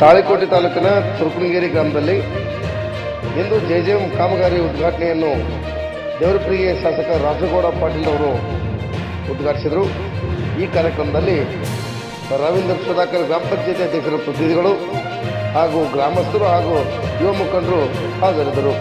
ತಾಳಿಕೋಟೆ ತಾಲೂಕಿನ ತುರುಕುಣಗೇರಿ ಗ್ರಾಮದಲ್ಲಿ ಇಂದು ಎಂ ಕಾಮಗಾರಿ ಉದ್ಘಾಟನೆಯನ್ನು ದೇವರಪ್ರಿಯ ಶಾಸಕ ರಾಜಗೌಡ ಪಾಟೀಲ್ ಅವರು ಉದ್ಘಾಟಿಸಿದರು. ಈ ಕಾರ್ಯಕ್ರಮದಲ್ಲಿ ರವೀಂದ್ರ ಸುಧಾಕರ್ ಗ್ರಾಮ ಪಂಚಾಯತಿ ಅಧ್ಯಕ್ಷರ ಪ್ರತಿನಿಧಿಗಳು ಹಾಗೂ ಗ್ರಾಮಸ್ಥರು ಹಾಗೂ ಯುವ ಮುಖಂಡರು ಹಾಜರಿದ್ದರು.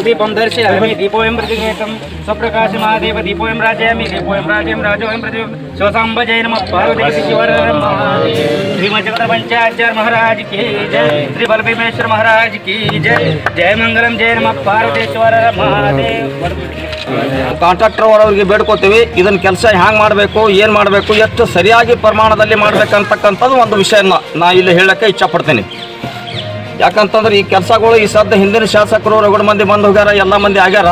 दीपं दर्शयामि स्वप्रकाश महादेव दीपोऽयं राजयामि दीपोऽयं राजयं राजोऽयं प्रति स्वसाम्बजय नमः पार्वती शिवर श्रीमजगतपञ्चाचार्य महाराज की जय श्री महाराज की जय जय मंगलम जय नमः पार्वतीश्वर महादेव ಕಾಂಟ್ರಾಕ್ಟರ್ ಅವರವರಿಗೆ ಬೇಡ್ಕೋತೀವಿ ಇದನ್ನ ಕೆಲಸ ಹ್ಯಾಂಗ್ ಮಾಡಬೇಕು, ಏನು ಮಾಡಬೇಕು, ಎಷ್ಟು ಸರಿಯಾಗಿ ಪ್ರಮಾಣದಲ್ಲಿ ಮಾಡ್ಬೇಕಂತಕ್ಕಂಥದ್ದು ಒಂದು ವಿಷಯನ ನಾ ಇಲ್ಲಿ ಹೇಳಕ್ಕೆ ಇಚ್ಛಪಡ್ತೀನಿ. ಯಾಕಂತಂದ್ರೆ ಈ ಕೆಲಸಗಳು ಈ ಸದ್ದ ಹಿಂದಿನ ಶಾಸಕರು ರಗಡ ಮಂದಿ ಬಂದು ಹೋಗ್ಯಾರ, ಎಲ್ಲ ಮಂದಿ ಆಗ್ಯಾರ.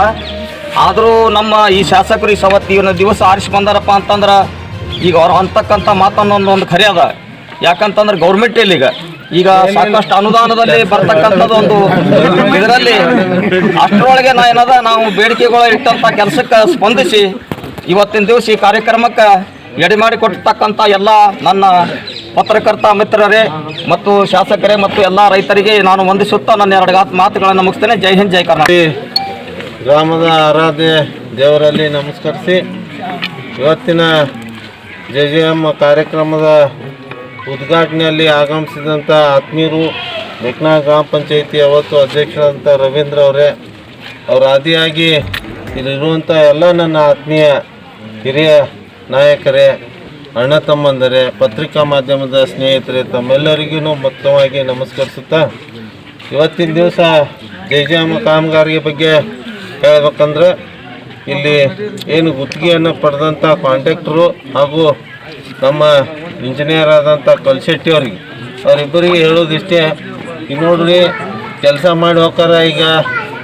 ಆದರೂ ನಮ್ಮ ಈ ಶಾಸಕರು ಈ ಸವತ್ತು ದಿವಸ ಆರಿಸಿ ಬಂದಾರಪ್ಪ ಅಂತಂದ್ರೆ ಈಗ ಅವ್ರು ಅಂತಕ್ಕಂಥ ಮಾತನ್ನೊಂದು ಒಂದು ಖರೆ ಅದ. ಯಾಕಂತಂದ್ರೆ ಗೌರ್ಮೆಂಟ್ ಇಲ್ಲಿ ಈಗ ಸಾಕಷ್ಟು ಅನುದಾನದಲ್ಲಿ ಬರ್ತಕ್ಕಂಥದ್ದು ಒಂದು ಇದರಲ್ಲಿ ಅಷ್ಟರೊಳಗೆ ನಾ ಏನದ, ನಾವು ಬೇಡಿಕೆಗಳು ಇಟ್ಟಂಥ ಕೆಲಸಕ್ಕೆ ಸ್ಪಂದಿಸಿ ಇವತ್ತಿನ ದಿವಸ ಈ ಕಾರ್ಯಕ್ರಮಕ್ಕೆ ಎಡೆ ಮಾಡಿ ಕೊಟ್ಟಿರ್ತಕ್ಕಂಥ ಎಲ್ಲ ನನ್ನ ಪತ್ರಕರ್ತ ಮಿತ್ರರೇ ಮತ್ತು ಶಾಸಕರೇ ಮತ್ತು ಎಲ್ಲ ರೈತರಿಗೆ ನಾನು ವಂದಿಸುತ್ತಾ ನನ್ನ ಎರಡು ಮಾತುಗಳನ್ನು ಮುಗಿಸ್ತೇನೆ. ಜೈ ಹಿಂದ್, ಜೈ ಕರ್ನಾಟಕ. ಗ್ರಾಮದ ಆರಾಧ್ಯ ದೇವರಲ್ಲಿ ನಮಸ್ಕರಿಸಿ ಇವತ್ತಿನ ಜೆ ಜೆ ಎಂ ಕಾರ್ಯಕ್ರಮದ ಉದ್ಘಾಟನೆಯಲ್ಲಿ ಆಗಮಿಸಿದಂಥ ಆತ್ಮೀಯರು ಬೆಕ್ನಾ ಗ್ರಾಮ ಪಂಚಾಯಿತಿ ಅವತ್ತು ಅಧ್ಯಕ್ಷರಾದಂಥ ರವೀಂದ್ರ ಅವರೇ, ಅವರ ಆದಿಯಾಗಿ ಇಲ್ಲಿರುವಂಥ ಎಲ್ಲ ನನ್ನ ಆತ್ಮೀಯ ಹಿರಿಯ ನಾಯಕರೇ, ಅಣ್ಣ ತಮ್ಮಂದರೆ, ಪತ್ರಿಕಾ ಮಾಧ್ಯಮದ ಸ್ನೇಹಿತರೆ ತಮ್ಮೆಲ್ಲರಿಗೂ ಮೊತ್ತವಾಗಿ ನಮಸ್ಕರಿಸುತ್ತಾ, ಇವತ್ತಿನ ದಿವಸ ಜಯಜಾಮ ಕಾಮಗಾರಿಯ ಬಗ್ಗೆ ಹೇಳ್ಬೇಕಂದ್ರೆ ಇಲ್ಲಿ ಏನು ಗುತ್ತಿಗೆಯನ್ನು ಪಡೆದಂಥ ಕಾಂಟ್ರಾಕ್ಟ್ರು ಹಾಗೂ ನಮ್ಮ ಇಂಜಿನಿಯರ್ ಆದಂಥ ಕಲ್ಶೆಟ್ಟಿ ಅವ್ರಿಗೆ. ಅವರಿಬ್ಬರಿಗೆ ಹೇಳೋದಿಷ್ಟೇ ಈಗ ನೋಡ್ರಿ, ಕೆಲಸ ಮಾಡಿ ಹೋಗ್ತಾರ, ಈಗ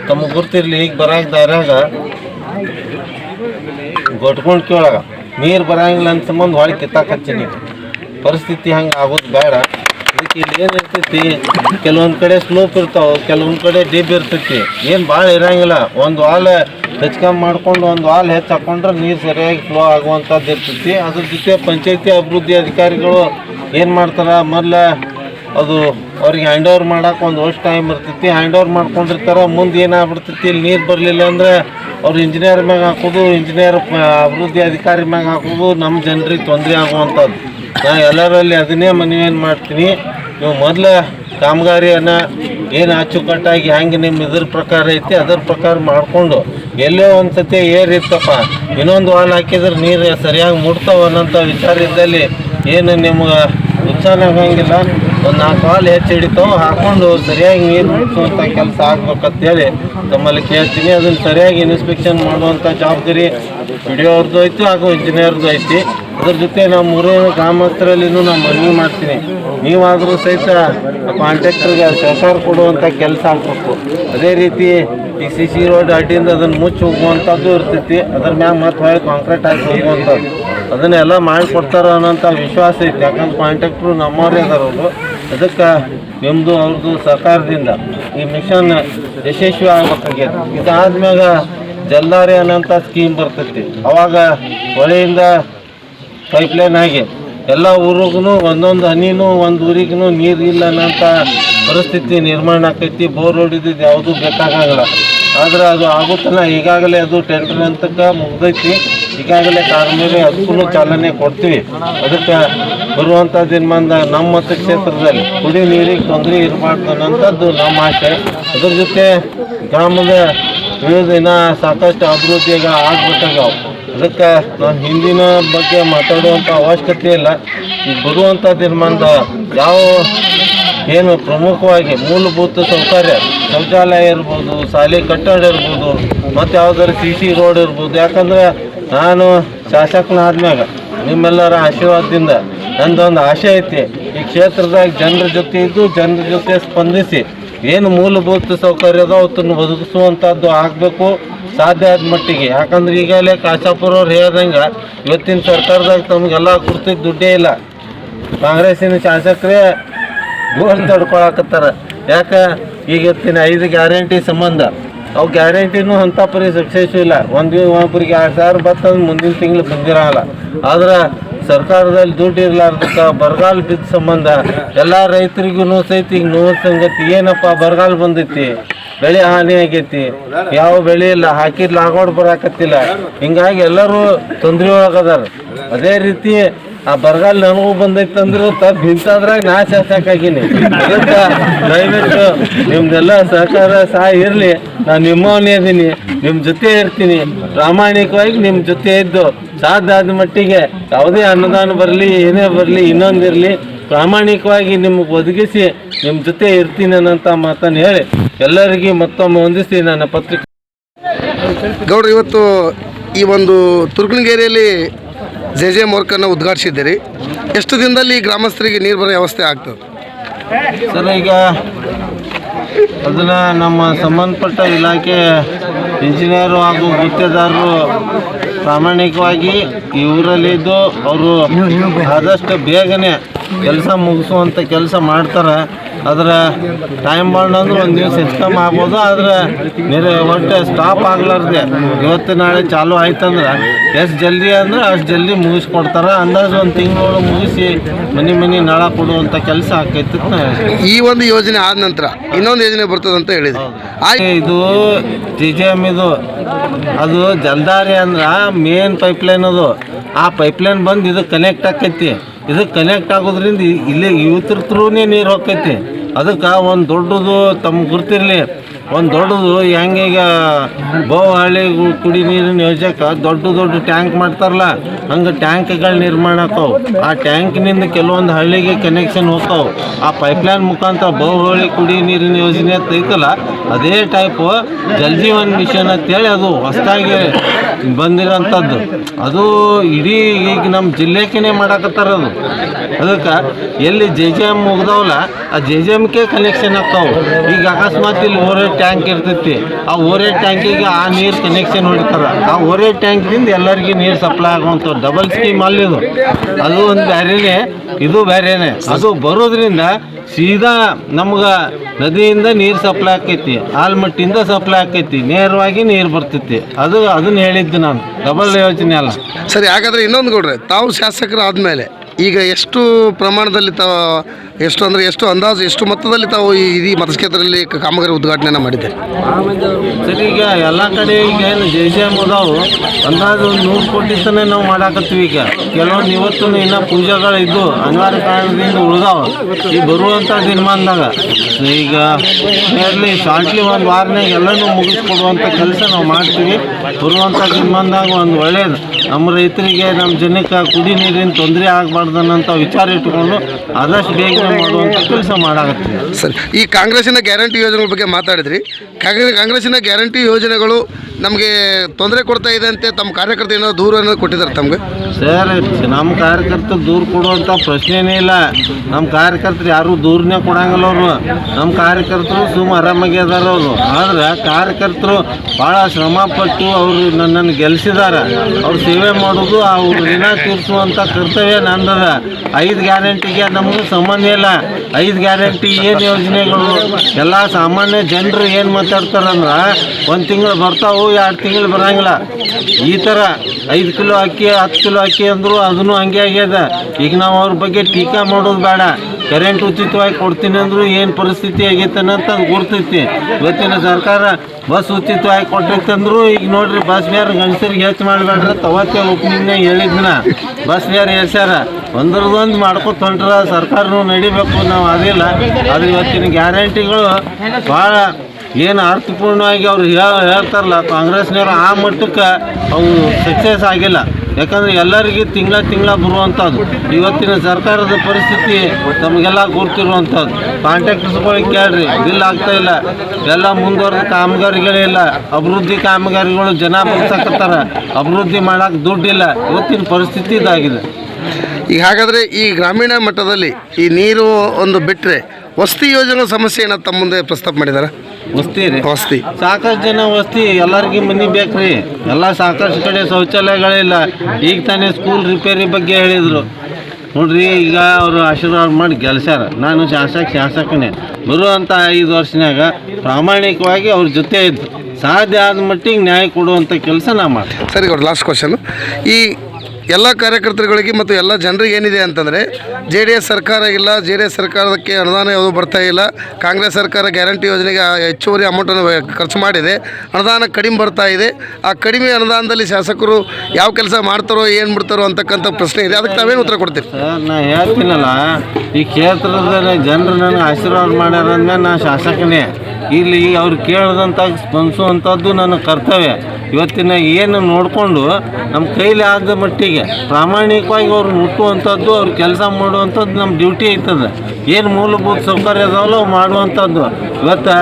ತಮಗೆ ಗುರ್ತಿರ್ಲಿ, ಈಗ ಬರಾಕ ದಾರ್ಯಾಗ ಗೊಟ್ಕೊಂಡು ಕೇಳಾಗ, ನೀರು ಬರಂಗಿಲ್ಲ ಅಂತ ಸಂಬಂಧ ಕಿತ್ತಾಕ ಹಚ್ಚೀನಿ ಪರಿಸ್ಥಿತಿ ಹಂಗೆ ಆಗೋದು ಬೇಡ. ಇದಕ್ಕೆ ಇಲ್ಲಿ ಏನು ಇರ್ತೈತಿ? ಕೆಲವೊಂದು ಕಡೆ ಸ್ಲೋಪ್ ಇರ್ತಾವೆ, ಕೆಲವೊಂದು ಕಡೆ ಡೀಪ್ ಇರ್ತೈತಿ. ಏನು ಭಾಳ ಇರಂಗಿಲ್ಲ. ಒಂದು ವಾಲ್ ಹೆಚ್ಕಮ್ಮಿ ಮಾಡ್ಕೊಂಡು ಒಂದು ವಾಲ್ ಹೆಚ್ಚು ಹಾಕೊಂಡ್ರೆ ನೀರು ಸರಿಯಾಗಿ ಫ್ಲೋ ಆಗುವಂಥದ್ದು ಇರ್ತೈತಿ. ಅದ್ರ ಜೊತೆ ಪಂಚಾಯತಿ ಅಭಿವೃದ್ಧಿ ಅಧಿಕಾರಿಗಳು ಏನು ಮಾಡ್ತಾರೆ? ಮೊದಲ ಅದು ಅವ್ರಿಗೆ ಹ್ಯಾಂಡ್ ಓವರ್ ಮಾಡಕ್ಕೆ ಒಂದು ವರ್ಷ ಟೈಮ್ ಇರ್ತೈತಿ. ಹ್ಯಾಂಡ್ ಓವರ್ ಮಾಡ್ಕೊಂಡಿರ್ತಾರೆ. ಮುಂದೆ ಏನಾಗ್ಬಿಡ್ತೈತಿ? ಇಲ್ಲಿ ನೀರು ಬರಲಿಲ್ಲ ಅಂದರೆ ಅವ್ರು ಇಂಜಿನಿಯರ್ ಮ್ಯಾಗ ಹಾಕೋದು ಇಂಜಿನಿಯರ್ ಅಭಿವೃದ್ಧಿ ಅಧಿಕಾರಿ ಮ್ಯಾಗ ಹಾಕೋದು ನಮ್ಮ ಜನರಿಗೆ ತೊಂದರೆ ಆಗುವಂಥದ್ದು. ನಾ ಎಲ್ಲರಲ್ಲಿ ಅದನ್ನೇ ಮನವಿಯನ್ನು ಮಾಡ್ತೀನಿ. ನೀವು ಮೊದಲ ಕಾಮಗಾರಿಯನ್ನು ಏನು ಅಚ್ಚುಕಟ್ಟಾಗಿ ಹೆಂಗೆ ನಿಮ್ಮ ಇದ್ರ ಪ್ರಕಾರ ಐತಿ, ಅದರ ಪ್ರಕಾರ ಮಾಡಿಕೊಂಡು ಎಲ್ಲೋ ಒಂದು ಸತಿ ಏರ್ ಇರ್ತಪ್ಪ ಇನ್ನೊಂದು ವಾಲ್ ಹಾಕಿದ್ರೆ ನೀರು ಸರಿಯಾಗಿ ಮುಟ್ತಾವ ಅನ್ನೋಂಥ ವಿಚಾರ ಇದ್ದಲ್ಲಿ ಏನು ನಿಮ್ಗೆ ನುಕ್ಸಾನ ಆಗಂಗಿಲ್ಲ ಒಂದು ನಾಲ್ಕು ವಾಲ್ ಹೆಚ್ಚು ಹಿಡಿತಾವೆ, ಹಾಕೊಂಡು ಸರಿಯಾಗಿ ನೀರು ಮುಟ್ಟಿಸುವಂಥ ಕೆಲಸ ಆಗ್ಬೇಕಂತೇಳಿ ತಮ್ಮಲ್ಲಿ ಕೇಳ್ತೀನಿ. ಅದನ್ನು ಸರಿಯಾಗಿ ಇನ್ಸ್ಪೆಕ್ಷನ್ ಮಾಡುವಂಥ ಜವಾಬ್ದಾರಿ ವಿಡಿಯೋ ಅವ್ರದ್ದು ಐತಿ ಹಾಗೂ ಇಂಜಿನಿಯರ್ದು ಐತಿ. ಅದ್ರ ಜೊತೆ ನಾವು ಮೂರೇ ಗ್ರಾಮಸ್ಥರಲ್ಲಿನೂ ನಾನು ಮನವಿ ಮಾಡ್ತೀನಿ. ನೀವಾದರೂ ಸಹಿತ ಕಾಂಟ್ರಾಕ್ಟರ್ಗೆ ಸಹಕಾರ ಕೊಡುವಂಥ ಕೆಲಸ ಆಗ್ಬೇಕು. ಅದೇ ರೀತಿ ಈ ಸಿ ಸಿ ರೋಡ್ ಅಡ್ಡಿಯಿಂದ ಅದನ್ನು ಮುಚ್ಚಿ ಹೋಗುವಂಥದ್ದು ಇರ್ತೈತಿ. ಅದ್ರ ಮ್ಯಾಗ ಮತ್ತೆ ಹೊಳೆ ಕಾಂಕ್ರೀಟ್ ಹಾಕಿ ಹೋಗುವಂಥದ್ದು. ಅದನ್ನೆಲ್ಲ ಮಾಡಿಕೊಡ್ತಾರ ಅನ್ನೋಂಥ ವಿಶ್ವಾಸ ಐತಿ. ಯಾಕಂದ್ರೆ ಕಾಂಟ್ರಾಕ್ಟ್ರು ನಮ್ಮವರೇ ಅವರು. ಅದಕ್ಕೆ ನಿಮ್ಮದು ಅವ್ರದ್ದು ಸರ್ಕಾರದಿಂದ ಈ ಮಿಷನ್ ಯಶಸ್ವಿ ಆಗ್ಬೇಕಾಗ್ಯದ. ಇದಾದ್ಮ್ಯಾಗ ಜಲ್ದಾರಿ ಅನ್ನೋಂಥ ಸ್ಕೀಮ್ ಬರ್ತೈತಿ. ಅವಾಗ ಹೊಳೆಯಿಂದ ಪೈಪ್ಲೈನ್ ಆಗಿ ಎಲ್ಲ ಊರಿಗೂ ಒಂದೊಂದು ಹನಿನೂ ಒಂದು ಊರಿಗೂ ನೀರು ಇಲ್ಲ ಅನ್ನೋಂಥ ಪರಿಸ್ಥಿತಿ ನಿರ್ಮಾಣ ಆಕೈತಿ. ಬೋರ್ ಹೊಡಿದಿದ್ದು ಯಾವುದೂ ಬೇಕಾಗಲ್ಲ ಆದ್ರೆ ಅದು ಆಗುತ್ತಲ್ಲ, ಈಗಾಗಲೇ ಅದು ಟೆಂಡರ್ ಅಂತಕ್ಕೆ ಮುಗ್ದೈತಿ. ಈಗಾಗಲೇ ಕಾರ್ಮಿಕ ಅದಕ್ಕೂ ಚಾಲನೆ ಕೊಡ್ತೀವಿ. ಅದಕ್ಕೆ ಬರುವಂಥ ದಿನಮಾನ ನಮ್ಮ ಮತಕ್ಷೇತ್ರದಲ್ಲಿ ಕುಡಿ ನೀರಿಗೆ ತೊಂದರೆ ಇರಬಾರ್ದು ಅನ್ನೋಂಥದ್ದು ನಮ್ಮ ಆಸೆ. ಅದ್ರ ಜೊತೆ ಗ್ರಾಮದ ವಿವಿಧ ಸಾಕಷ್ಟು ಅಭಿವೃದ್ಧಿಯಾಗ ಆಗ್ಬಿಟ್ಟಾಗ ಅದಕ್ಕೆ ನಾನು ಹಿಂದಿನ ಬಗ್ಗೆ ಮಾತಾಡುವಂಥ ಅವಶ್ಯಕತೆ ಇಲ್ಲ. ಈಗ ಬರುವಂಥ ದಿನಮಾನದ ಯಾವ ಏನು ಪ್ರಮುಖವಾಗಿ ಮೂಲಭೂತ ಸೌಕರ್ಯ, ಶೌಚಾಲಯ ಇರ್ಬೋದು, ಶಾಲೆ ಕಟ್ಟಡ ಇರ್ಬೋದು, ಮತ್ತು ಯಾವುದಾದ್ರು ಸಿ ಸಿ ರೋಡ್ ಇರ್ಬೋದು. ಯಾಕಂದ್ರೆ ನಾನು ಶಾಸಕನಾದ್ಮ್ಯಾಗ ನಿಮ್ಮೆಲ್ಲರ ಆಶೀರ್ವಾದದಿಂದ ನಂದೊಂದು ಆಸೆ ಐತಿ. ಈ ಕ್ಷೇತ್ರದಾಗ ಜನರ ಜೊತೆ ಇದ್ದು ಜನರ ಜೊತೆ ಸ್ಪಂದಿಸಿ ಏನು ಮೂಲಭೂತ ಸೌಕರ್ಯ ಅದಾವ ಅವತ್ತನ್ನು ಒದಗಿಸುವಂಥದ್ದು ಆಗಬೇಕು, ಸಾಧ್ಯ ಆದ ಮಟ್ಟಿಗೆ. ಯಾಕಂದ್ರೆ ಈಗಾಗಲೇ ಕಾಶಾಪುರ ಅವ್ರು ಹೇಳ್ದಂಗೆ ಇವತ್ತಿನ ಸರ್ಕಾರದಾಗ ತಮಗೆಲ್ಲ ಕುರ್ತಿದ್ದು ದುಡ್ಡೇ ಇಲ್ಲ. ಕಾಂಗ್ರೆಸ್ಸಿನ ಶಾಸಕರೇ ಗೋಲ್ ತಡ್ಕೊಳಕತ್ತಾರ ಯಾಕ? ಈಗ ಇರ್ತೀನಿ ಐದು ಗ್ಯಾರಂಟಿ ಸಂಬಂಧ. ಅವು ಗ್ಯಾರಂಟಿನೂ ಅಂತ ಪರಿ ಸಕ್ಸಸ್ ಇಲ್ಲ. ಒಂದು ಒಬ್ಬರಿಗೆ ಎರಡು ಸಾವಿರ ಬರ್ತಂದ್ರೆ ಮುಂದಿನ ತಿಂಗಳು ಬಂದಿರಲ್ಲ. ಆದ್ರೆ ಸರ್ಕಾರದಲ್ಲಿ ದುಡ್ಡು ಇರ್ಲಾರ್ದಕ್ಕೆ ಬರಗಾಲ ಬಿದ್ದ ಸಂಬಂಧ ಎಲ್ಲ ರೈತರಿಗೂ ಸಹಿತ ಈಗ ನೋವು ಸಂಗತಿ ಏನಪ್ಪ ಬರಗಾಲ ಬಂದೈತಿ? ಬೆಳೆ ಹಾನಿ ಆಗೈತಿ. ಯಾವ ಬೆಳೆ ಇಲ್ಲ? ಹಾಕಿದ್ ಲಾಗೋಡ್ ಬರಾಕತ್ತಿಲ್ಲ. ಹಿಂಗಾಗಿ ಎಲ್ಲರೂ ತೊಂದರೆ ಒಳಗದಾರ ಅದೇ ರೀತಿ ಆ ಬರಗಾಲ ನನಗೂ ಬಂದೈತೆ ಅಂದ್ರು ತಪ್ಪು ಇಂಥದ್ರಾಗ ನಾ ಶಾಸಕಾಗಿನಿ ಅದಕ್ಕೆ ದಯವಿಟ್ಟು ನಿಮ್ದೆಲ್ಲ ಸಹಕಾರ ಸಹ ಇರಲಿ. ನಾನು ನಿಮ್ಮವನೇ ಇದ್ದೀನಿ ನಿಮ್ಮ ಜೊತೆ ಇರ್ತೀನಿ. ಪ್ರಾಮಾಣಿಕವಾಗಿ ನಿಮ್ಮ ಜೊತೆ ಇದ್ದು ಸಾಧ್ಯ ಆದ ಮಟ್ಟಿಗೆ ಯಾವುದೇ ಅನುದಾನ ಬರಲಿ, ಏನೇ ಬರಲಿ ಇನ್ನೊಂದಿರಲಿ ಪ್ರಾಮಾಣಿಕವಾಗಿ ನಿಮಗೆ ಒದಗಿಸಿ ನಿಮ್ಮ ಜೊತೆ ಇರ್ತೀನಿ ಅನ್ನೋಂಥ ಮಾತನ್ನು ಹೇಳಿ. ಎಲ್ಲರಿಗೂ ಮತ್ತೊಮ್ಮೆ ಹೊಂದಿಸಿ ನನ್ನ ಪತ್ರಿಕೆ ಗೌಡ್ರು, ಇವತ್ತು ಈ ಒಂದು ತುರ್ಕನಗೇರಿಯಲ್ಲಿ ಜೆ ಜೆ ಮೋರ್ಕನ್ನು ಉದ್ಘಾಟಿಸಿದ್ದೀರಿ. ಎಷ್ಟು ದಿನದಲ್ಲಿ ಗ್ರಾಮಸ್ಥರಿಗೆ ನೀರು ಬರೋ ವ್ಯವಸ್ಥೆ ಆಗ್ತದೆ? ಸರ್, ಈಗ ಅದನ್ನು ನಮ್ಮ ಸಂಬಂಧಪಟ್ಟ ಇಲಾಖೆ ಇಂಜಿನಿಯರು ಹಾಗೂ ಗುತ್ತೇದಾರರು ಪ್ರಾಮಾಣಿಕವಾಗಿ ಇವರಲ್ಲಿದ್ದು ಅವರು ಆದಷ್ಟು ಬೇಗನೆ ಕೆಲಸ ಮುಗಿಸುವಂಥ ಕೆಲಸ ಮಾಡ್ತಾರೆ. ಅದರ ಟೈಮ್ ಬಾಂಡ್ ಅಂದ್ರೆ ಒಂದು ದಿವಸ ಹೆಚ್ಚು ಆಗ್ಬೋದು ಆದ್ರೆ ನಿರ ಒಟ್ಟು ಸ್ಟಾಪ್ ಆಗ್ಲಾರ್ದೆ. ಇವತ್ತು ನಾಳೆ ಚಾಲು ಆಯ್ತಂದ್ರೆ ಎಷ್ಟು ಜಲ್ದಿ ಅಂದ್ರೆ ಅಷ್ಟು ಜಲ್ದಿ ಮುಗಿಸ್ಕೊಡ್ತಾರೆ. ಅಂದಾಜು ಒಂದು ತಿಂಗಳು ಮುಗಿಸಿ ಮನೆ ಮನೆ ನಳ ಕೊಡುವಂಥ ಕೆಲಸ ಆಕೈತಿ. ಈ ಒಂದು ಯೋಜನೆ ಆದ ನಂತರ ಇನ್ನೊಂದು ಯೋಜನೆ ಬರ್ತದೆ ಅಂತ ಹೇಳಿದ್ರು ಇದು ಟಿ ಜಿ ಎಂ ಇದು. ಅದು ಜಲ್ದಾರಿ ಅಂದ್ರೆ ಮೇನ್ ಪೈಪ್ಲೈನ್ ಅದು. ಆ ಪೈಪ್ಲೈನ್ ಬಂದು ಇದು ಕನೆಕ್ಟ್ ಆಕೈತಿ. ಇದು ಕನೆಕ್ಟ್ ಆಗೋದ್ರಿಂದ ಇಲ್ಲಿ ಇವತ್ರ ಥ್ರೂನೇ ನೀರು ಹೋಗ್ತೈತಿ ಅದಕ್ಕೆ ಒಂದು ದೊಡ್ಡದು ತಮ್ಮ ಗುರ್ತಿರಲಿ, ಒಂದು ದೊಡ್ಡದು ಹೆಂಗೀಗ ಬೋಹಳ್ಳಿ ಹಳ್ಳಿ ಕುಡಿ ನೀರಿನ ಯೋಜಕ ದೊಡ್ಡ ದೊಡ್ಡ ಟ್ಯಾಂಕ್ ಮಾಡ್ತಾರಲ್ಲ, ಹಂಗೆ ಟ್ಯಾಂಕ್ಗಳು ನಿರ್ಮಾಣ ಆಕವು ಆ ಟ್ಯಾಂಕ್ನಿಂದ ಕೆಲವೊಂದು ಹಳ್ಳಿಗೆ ಕನೆಕ್ಷನ್ ಹೋಗ್ತಾವೆ. ಆ ಪೈಪ್ಲೈನ್ ಮುಖಾಂತರ ಬಹುಹಳ್ಳಿ ಕುಡಿ ನೀರಿನ ಯೋಜನೆ ಅಂತ ಐತಲ್ಲ, ಅದೇ ಟೈಪು ಜಲ್ ಜೀವನ್ ಮಿಷನ್ ಅಂತೇಳಿ ಅದು ಹೊಸದಾಗಿ ಬಂದಿರೋಂಥದ್ದು. ಅದು ಇಡೀ ಈಗ ನಮ್ಮ ಜಿಲ್ಲೆಗೇ ಮಾಡಾಕತ್ತಾರ ಅದು. ಅದಕ್ಕೆ ಎಲ್ಲಿ ಜೆ ಜೆ ಎಂ ಮುಗ್ದವಲ್ಲ ಆ ಜೆ ಜೆ ಎಮ್ಗೆ ಕನೆಕ್ಷನ್ ಆಗ್ತಾವೆ. ಈಗ ಅಕಸ್ಮಾತ್ ಇಲ್ಲಿ ಓರೆ ಟ್ಯಾಂಕ್ ಇರ್ತೈತಿ. ಆ ಓರೆ ಟ್ಯಾಂಕಿಗೆ ಆ ನೀರು ಕನೆಕ್ಷನ್ ಹೊಡಿತಾರೆ. ಆ ಓರೆ ಟ್ಯಾಂಕಿಂದ ಎಲ್ಲರಿಗೂ ನೀರು ಸಪ್ಲೈ ಆಗುವಂಥದ್ದು ಡಬಲ್ ಸ್ಕೀಮ್ ಅಲ್ಲಿದು ಅದು ಒಂದು ಬೇರೆನೇ ಇದು ಬೇರೆನೇ ಅದು ಬರೋದ್ರಿಂದ ಸೀದಾ ನಮ್ಗೆ ನದಿಯಿಂದ ನೀರು ಸಪ್ಲೈ ಆಕೈತಿ ಆಲ್ಮಟ್ಟಿಯಿಂದ ಸಪ್ಲೈ ಆಕೈತಿ, ನೇರವಾಗಿ ನೀರು ಬರ್ತೈತಿ. ಅದು ಅದನ್ನ ಹೇಳಿದ್ದು ನಾನು ಡಬಲ್ ಯೋಚನೆ ಅಲ್ಲ. ಸರಿ, ಹಾಗಾದ್ರೆ ಇನ್ನೊಂದು ಕೊಡ್ರಿ, ತಾವು ಶಾಸಕರು ಆದಮೇಲೆ ಈಗ ಎಷ್ಟು ಪ್ರಮಾಣದಲ್ಲಿ ತಾವು, ಎಷ್ಟು ಅಂದರೆ ಎಷ್ಟು ಅಂದಾಜು, ಎಷ್ಟು ಮೊತ್ತದಲ್ಲಿ ತಾವು ಈ ಮತಕ್ಷೇತ್ರದಲ್ಲಿ ಕಾಮಗಾರಿ ಉದ್ಘಾಟನೆಯನ್ನು ಮಾಡಿದ್ದೇನೆ ಸರಿ, ಈಗ ಎಲ್ಲ ಕಡೆ ಈಗ ಏನು ಜೆ ಜೆ ಎಂ ಅದಾವು, ಅಂದಾಜು ಒಂದು ನೂರು ಕೋಟಿ ನಾವು ಮಾಡಾಕತ್ತೀವಿ ಈಗ. ಕೆಲವೊಂದು ಇವತ್ತು ಇನ್ನೂ ಪೂಜೆಗಳು ಇದ್ದು ಅನಿವಾರ್ಯ ಕಾರಣದಿಂದ ಉಳಿದಾವ. ಈ ಬರುವಂಥ ದಿನಮಾನದಾಗ. ಈಗ ಇರಲಿ ಶಾರ್ಟ್ಲಿ ಒಂದು ವಾರನಾಗ ಎಲ್ಲನೂ ಮುಗಿಸ್ಕೊಡುವಂಥ ಕೆಲಸ ನಾವು ಮಾಡ್ತೀವಿ. ಬರುವಂಥ ದಿನಮಾನದಾಗ ಒಂದು ಒಳ್ಳೆಯದು ನಮ್ಮ ರೈತರಿಗೆ, ನಮ್ಮ ಜನಕ್ಕೆ ಕುಡಿ ನೀರಿನ ತೊಂದರೆ ಆಗಬಾರ್ದು. ಅನ್ನೋಂಥ ವಿಚಾರ ಇಟ್ಕೊಂಡು ಆದಷ್ಟು ಬೇಗನೆ ಮಾಡುವಂಥ ಕೆಲಸ ಮಾಡಾಕತ್ತೀವಿ ಸರಿ, ಈ ಕಾಂಗ್ರೆಸ್ಸಿನ ಗ್ಯಾರಂಟಿ ಯೋಜನೆಗಳ ಬಗ್ಗೆ ಮಾತಾಡಿದ್ರಿ. ಕಾಂಗ್ರೆಸ್ ಕಾಂಗ್ರೆಸ್ಸಿನ ಗ್ಯಾರಂಟಿ ಯೋಜನೆಗಳು ನಮಗೆ ತೊಂದರೆ ಕೊಡ್ತಾ ಇದೆ ಅಂತ ತಮ್ಮ ಕಾರ್ಯಕರ್ತ ದೂರ ಅನ್ನೋದು ಕೊಟ್ಟಿದ್ದಾರೆ ತಮಗೆ? ಸರ್ ನಮ್ಮ ಕಾರ್ಯಕರ್ತರು ದೂರ ಕೊಡುವಂಥ ಪ್ರಶ್ನೆನೇ ಇಲ್ಲ. ನಮ್ಮ ಕಾರ್ಯಕರ್ತರು ಯಾರೂ ದೂರನೇ ಕೊಡಂಗಿಲ್ಲ ಅವರು. ನಮ್ಮ ಕಾರ್ಯಕರ್ತರು ಸುಮ್ಮ ಆರಾಮಾಗಿ ಅದಾರ ಅವರು. ಆದ್ರೆ ಕಾರ್ಯಕರ್ತರು ಭಾಳ ಶ್ರಮ ಪಟ್ಟು ಅವರು ನನ್ನನ್ನು ಗೆಲ್ಸಿದಾರೆ. ಅವ್ರು ಸೇವೆ ಮಾಡೋದು ಅವ್ರು ಋಣ ತೀರಿಸುವಂಥ ಕರ್ತವ್ಯ ನಂದದ. ಐದು ಗ್ಯಾರಂಟಿಗೆ ನಮಗೂ ಸಂಬಂಧ ಇಲ್ಲ. ಐದು ಗ್ಯಾರಂಟಿ ಏನು ಯೋಜನೆಗಳು? ಎಲ್ಲ ಸಾಮಾನ್ಯ ಜನರು ಏನು ಮಾತಾಡ್ತಾರಂದ್ರೆ ಒಂದು ತಿಂಗಳು ಬರ್ತಾವು, ಎರಡು ತಿಂಗಳು ಬರಂಗಿಲ್ಲ. ಈ ಥರ ಐದು ಕಿಲೋ ಅಕ್ಕಿ, ಹತ್ತು ಕಿಲೋ ಅಕ್ಕಿ ಅಂದರು ಅದನ್ನು ಹಂಗೆ ಆಗ್ಯದ. ಈಗ ನಾವು ಅವ್ರ ಬಗ್ಗೆ ಟೀಕಾ ಮಾಡೋದು ಬೇಡ. ಕರೆಂಟ್ ಉಚಿತವಾಗಿ ಕೊಡ್ತೀನಿ ಅಂದರು ಏನು ಪರಿಸ್ಥಿತಿ ಆಗೈತೆ ಅಂತ ಅದು ಗೊತ್ತೈತಿ ಇವತ್ತಿನ ಸರ್ಕಾರ ಬಸ್ ಉಚಿತವಾಗಿ ಕೊಟ್ಟೈತಂದ್ರು ಈಗ ನೋಡ್ರಿ ಬಸ್ ಬೇರೆ ಗಂಡಸರಿಗೆ ಹೆಚ್ಚು ಮಾಡಬೇಡ್ರಿ ತವತ್ತೆ ಓಪನಿಂಗ್ನಾಗ ಹೇಳಿದ್ನ. ಬಸ್ ಬೇರೆ ಹೇಳ್ಸ್ಯಾರ ಒಂದ್ರದೊಂದು ಮಾಡ್ಕೊತ ಹೊಂಟ್ರ ಸರ್ಕಾರನೂ ನಡಿಬೇಕು ನಾವು ಅದಿಲ್ಲ. ಅದು ಇವತ್ತಿನ ಗ್ಯಾರಂಟಿಗಳು ಭಾಳ ಏನು ಅರ್ಥಪೂರ್ಣವಾಗಿ ಅವ್ರು ಹೇಳ್ ಹೇಳ್ತಾರಲ್ಲ, ಕಾಂಗ್ರೆಸ್ನವ್ರು ಆ ಮಟ್ಟಕ್ಕೆ ಅವು ಸಕ್ಸಸ್ ಆಗಿಲ್ಲ. ಯಾಕಂದ್ರೆ ಎಲ್ಲರಿಗೂ ತಿಂಗಳ ತಿಂಗಳ ಬರುವಂಥದ್ದು. ಇವತ್ತಿನ ಸರ್ಕಾರದ ಪರಿಸ್ಥಿತಿ ತಮಗೆಲ್ಲ ಗೊತ್ತಿರುವಂಥದ್ದು ಕಾಂಟ್ರಾಕ್ಟರ್ಸ್ಗಳಿಗೆ ಕೇಳ್ರಿ, ಬಿಲ್ ಆಗ್ತಾ ಇಲ್ಲ. ಎಲ್ಲ ಮುಂದುವರೆದ ಕಾಮಗಾರಿಗಳೇ ಇಲ್ಲ. ಅಭಿವೃದ್ಧಿ ಕಾಮಗಾರಿಗಳು ಜನ ಬರ್ತಕ್ಕಂತಾರ ಅಭಿವೃದ್ಧಿ ಮಾಡಕ್ಕೆ ದುಡ್ಡಿಲ್ಲ. ಇವತ್ತಿನ ಪರಿಸ್ಥಿತಿ ಇದಾಗಿದೆ. ಈಗ ಹಾಗಾದರೆ ಈ ಗ್ರಾಮೀಣ ಮಟ್ಟದಲ್ಲಿ ಈ ನೀರು ಒಂದು ಬಿಟ್ಟರೆ ವಸತಿ ಯೋಜನೆ ಸಮಸ್ಯೆ ತಮ್ಮ ಮುಂದೆ ಪ್ರಸ್ತಾಪ ಮಾಡಿದಾರ? ವಸ್ತಿ ರೀ ವಸತಿ. ಸಾಕಷ್ಟು ಜನ ವಸ್ತಿ ಎಲ್ಲರಿಗೂ ಮನೆ ಬೇಕ್ರಿ. ಎಲ್ಲ ಸಾಕಷ್ಟು ಕಡೆ ಶೌಚಾಲಯಗಳಿಲ್ಲ. ಈಗ ತಾನೇ ಸ್ಕೂಲ್ ರಿಪೇರಿ ಬಗ್ಗೆ ಹೇಳಿದರು. ನೋಡ್ರಿ ಈಗ ಅವರು ಆಶೀರ್ವಾದ ಮಾಡಿ ಗೆಲ್ಸ್ಯಾರ. ನಾನು ಶಾಸಕ ಶಾಸಕನೇ. ಬರುವಂಥ ಐದು ವರ್ಷನಾಗ ಪ್ರಾಮಾಣಿಕವಾಗಿ ಅವ್ರ ಜೊತೆ ಇದ್ದು. ಸಾಧ್ಯ ಆದ ಮಟ್ಟಿಗೆ ನ್ಯಾಯ ಕೊಡುವಂಥ ಕೆಲಸ ನಾ ಮಾಡ್ತೀನಿ. ಸರಿ ಅವ್ರು ಲಾಸ್ಟ್ ಕ್ವಶನ್ ಈ ಎಲ್ಲ ಕಾರ್ಯಕರ್ತರುಗಳಿಗೆ ಮತ್ತು ಎಲ್ಲ ಜನರಿಗೆ ಏನಿದೆ ಅಂತಂದರೆ ಜೆ ಡಿ ಎಸ್ ಸರ್ಕಾರ ಇಲ್ಲ, ಜೆ ಡಿ ಎಸ್ ಸರ್ಕಾರಕ್ಕೆ ಅನುದಾನ ಯಾವುದೂ ಬರ್ತಾ ಇಲ್ಲ, ಕಾಂಗ್ರೆಸ್ ಸರ್ಕಾರ ಗ್ಯಾರಂಟಿ ಯೋಜನೆಗೆ ಹೆಚ್ಚುವರಿ ಅಮೌಂಟನ್ನು ಖರ್ಚು ಮಾಡಿದೆ, ಅನುದಾನ ಕಡಿಮೆ ಬರ್ತಾ ಇದೆ. ಆ ಕಡಿಮೆ ಅನುದಾನದಲ್ಲಿ ಶಾಸಕರು ಯಾವ ಕೆಲಸ ಮಾಡ್ತಾರೋ ಏನು ಬಿಡ್ತಾರೋ ಅಂತಕ್ಕಂಥ ಪ್ರಶ್ನೆ ಇದೆ. ಅದಕ್ಕೆ ತಾವೇನು ಉತ್ತರ ಕೊಡ್ತೀವಿ? ಸರ್, ನಾ ಹೇಳ್ತೀನಲ್ಲ, ಈ ಕ್ಷೇತ್ರದಲ್ಲಿ ಜನರು ನನಗೆ ಆಶೀರ್ವಾದ ಮಾಡ್ಯಾರ ನಾನು ಶಾಸಕನೇ. ಇಲ್ಲಿ ಅವ್ರು ಕೇಳಿದಂಥ ಸ್ಪಂದಿಸುವಂಥದ್ದು ನನ್ನ ಕರ್ತವ್ಯ. ಇವತ್ತಿನ ಏನು ನೋಡಿಕೊಂಡು ನಮ್ಮ ಕೈಲಿ ಆದ ಮಟ್ಟಿಗೆ ಪ್ರಾಮಾಣಿಕವಾಗಿ ಅವ್ರು ಮುಟ್ಟುವಂಥದ್ದು, ಅವ್ರು ಕೆಲಸ ಮಾಡುವಂಥದ್ದು ನಮ್ಮ ಡ್ಯೂಟಿ ಐತದ. ಏನು ಮೂಲಭೂತ ಸೌಕರ್ಯ ಅದಾವಲ್ಲ ಮಾಡುವಂಥದ್ದು. ಇವತ್ತು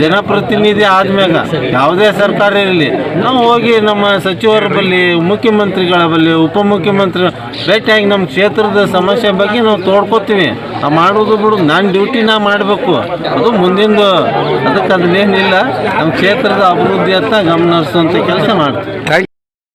ಜನಪ್ರತಿನಿಧಿ ಆದ್ಮ್ಯಾಗ ಯಾವುದೇ ಸರ್ಕಾರ ಇರಲಿ. ನಾವು ಹೋಗಿ ನಮ್ಮ ಸಚಿವರ ಬಳಿ ಮುಖ್ಯಮಂತ್ರಿಗಳ ಬಳಿ ಉಪಮುಖ್ಯಮಂತ್ರಿ ಭೇಟಿಯಾಗಿ ನಮ್ಮ ಕ್ಷೇತ್ರದ ಸಮಸ್ಯೆ ಬಗ್ಗೆ ನಾವು ತೋಡ್ಕೋತೀವಿ. ಆ ಮಾಡೋದು ಬಿಡು, ನಾನು ಡ್ಯೂಟಿ ನಾ ಮಾಡಬೇಕು. ಅದು ಮುಂದಿಂದು, ಅದಕ್ಕೆ ಅದನ್ನೇನಿಲ್ಲ ನಮ್ಮ ಕ್ಷೇತ್ರದ ಅಭಿವೃದ್ಧಿ ಅಂತ ಗಮನ ಹರಿಸುವಂಥ ಕೆಲಸ ಮಾಡ್ತೀವಿ.